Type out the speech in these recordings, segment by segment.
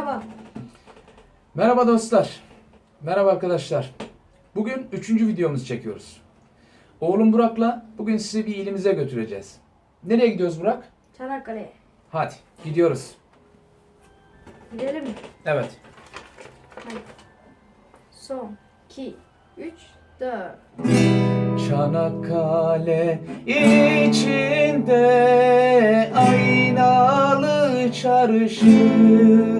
Merhaba. Merhaba dostlar. Merhaba arkadaşlar. Bugün üçüncü videomuzu çekiyoruz. Oğlum Burak'la bugün sizi bir ilimize götüreceğiz. Nereye gidiyoruz Burak? Çanakkale. Hadi gidiyoruz. Gidelim mi? Evet. Hadi. Son. 2, 3, 4. Çanakkale içinde aynalı çarşı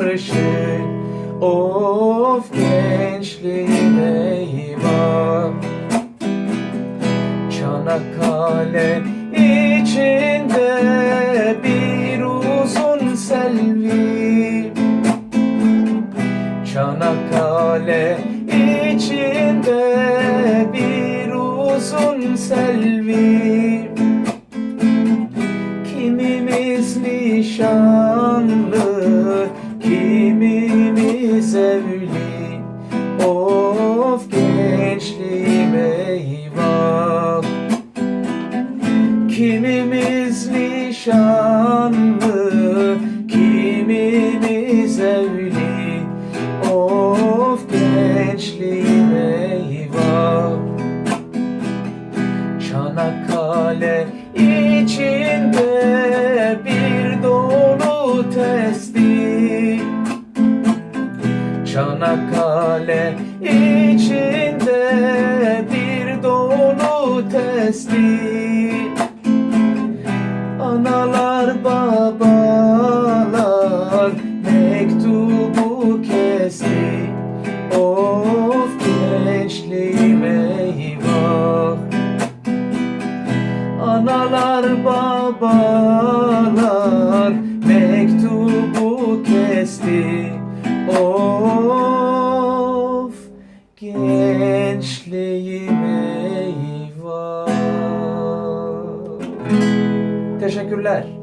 karşı Of gençliğim eyvah. Çanakkale içinde bir uzun selvi. Çanakkale içinde bir uzun selvi. Kimimiz nişanlı, eyvah. Kimimiz nişanlı, kimimiz evli. Of gençliğim eyvah. Çanakkale içinde bir dolu testi. Çanakkale içinde bir dolu testi. Analar babalar mektubu kesti. Of gençliğim eyvah. Analar babalar mektubu kesti. Of gençliğim Teşekkürler.